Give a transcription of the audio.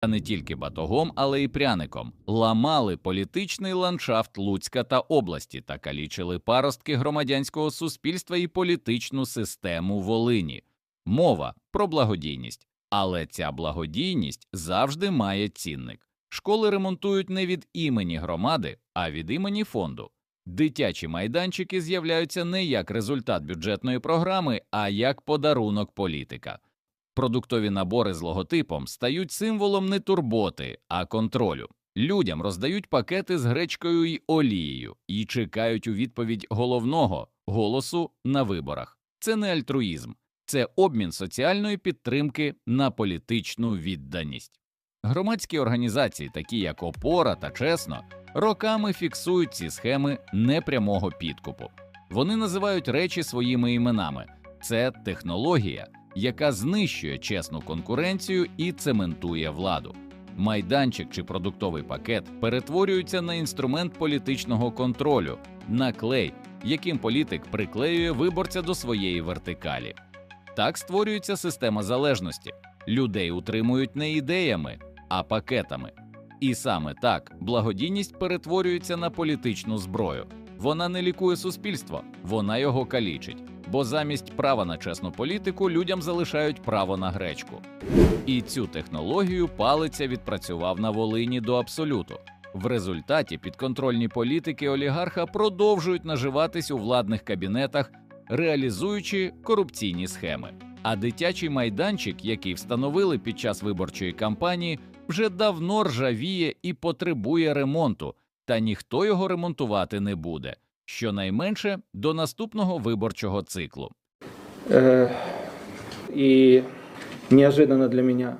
а не тільки батогом, але й пряником, ламали політичний ландшафт Луцька та області та калічили паростки громадянського суспільства і політичну систему Волині. Мова про благодійність. Але ця благодійність завжди має цінник. Школи ремонтують не від імені громади, а від імені фонду. Дитячі майданчики з'являються не як результат бюджетної програми, а як подарунок політика. Продуктові набори з логотипом стають символом не турботи, а контролю. Людям роздають пакети з гречкою й олією і чекають у відповідь головного голосу на виборах. Це не альтруїзм, це обмін соціальної підтримки на політичну відданість. Громадські організації, такі як Опора та Чесно, роками фіксують ці схеми непрямого підкупу. Вони називають речі своїми іменами. Це технологія, яка знищує чесну конкуренцію і цементує владу. Майданчик чи продуктовий пакет перетворюються на інструмент політичного контролю, на клей, яким політик приклеює виборця до своєї вертикалі. Так створюється система залежності. Людей утримують не ідеями, а пакетами. І саме так благодійність перетворюється на політичну зброю. Вона не лікує суспільство, вона його калічить, бо замість права на чесну політику людям залишають право на гречку. І цю технологію палиця відпрацював на Волині до абсолюту. В результаті підконтрольні політики олігарха продовжують наживатись у владних кабінетах, реалізуючи корупційні схеми. А дитячий майданчик, який встановили під час виборчої кампанії, вже давно ржавіє і потребує ремонту, та ніхто його ремонтувати не буде, щонайменше до наступного виборчого циклу. Е, і неожиданно для меня